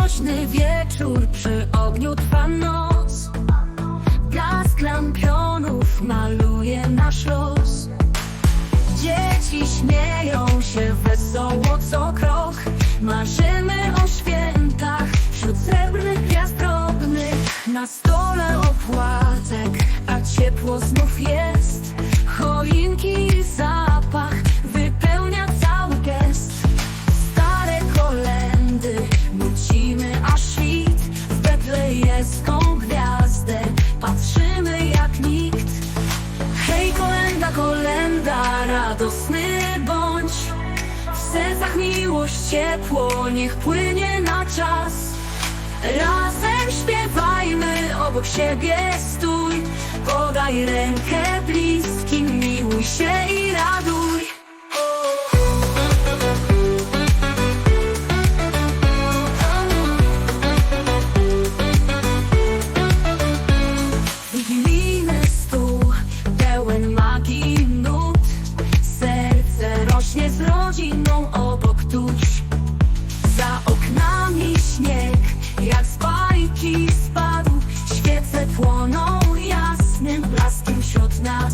Nośny wieczór przy ogniu trwa noc. Blask lampionów maluje nasz los. Dzieci śmieją się wesoło co krok. Marzymy o świętach wśród srebrnych gwiazd drobnych. Na stole opłatek, a ciepło znów jest. Kolenda, radosny bądź. W sercach miłość, ciepło, niech płynie na czas. Razem śpiewajmy, obok siebie stój Podaj rękę bliskim, płoną jasnym blaskiem wśród nas.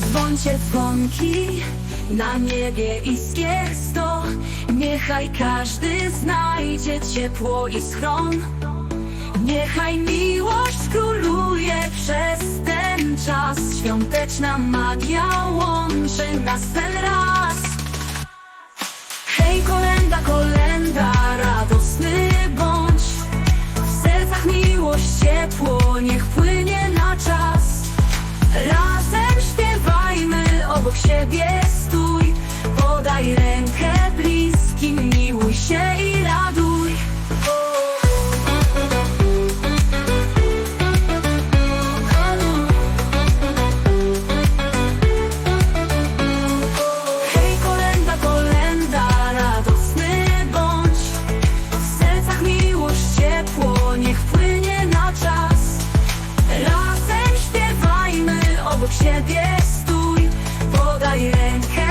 Dzwońcie dzwonki, na niebie iskier sto Niechaj każdy znajdzie ciepło i schron. Niechaj miłość króluje przez ten czas. Świąteczna magia łączy nas ten raz siebie stój. Podaj rękę bliskim, miłuj się i raduj. Hej kolenda, kolenda, radosny bądź. W sercach miłość ciepło, niech płynie na czas. Razem śpiewajmy obok siebie swoje ręce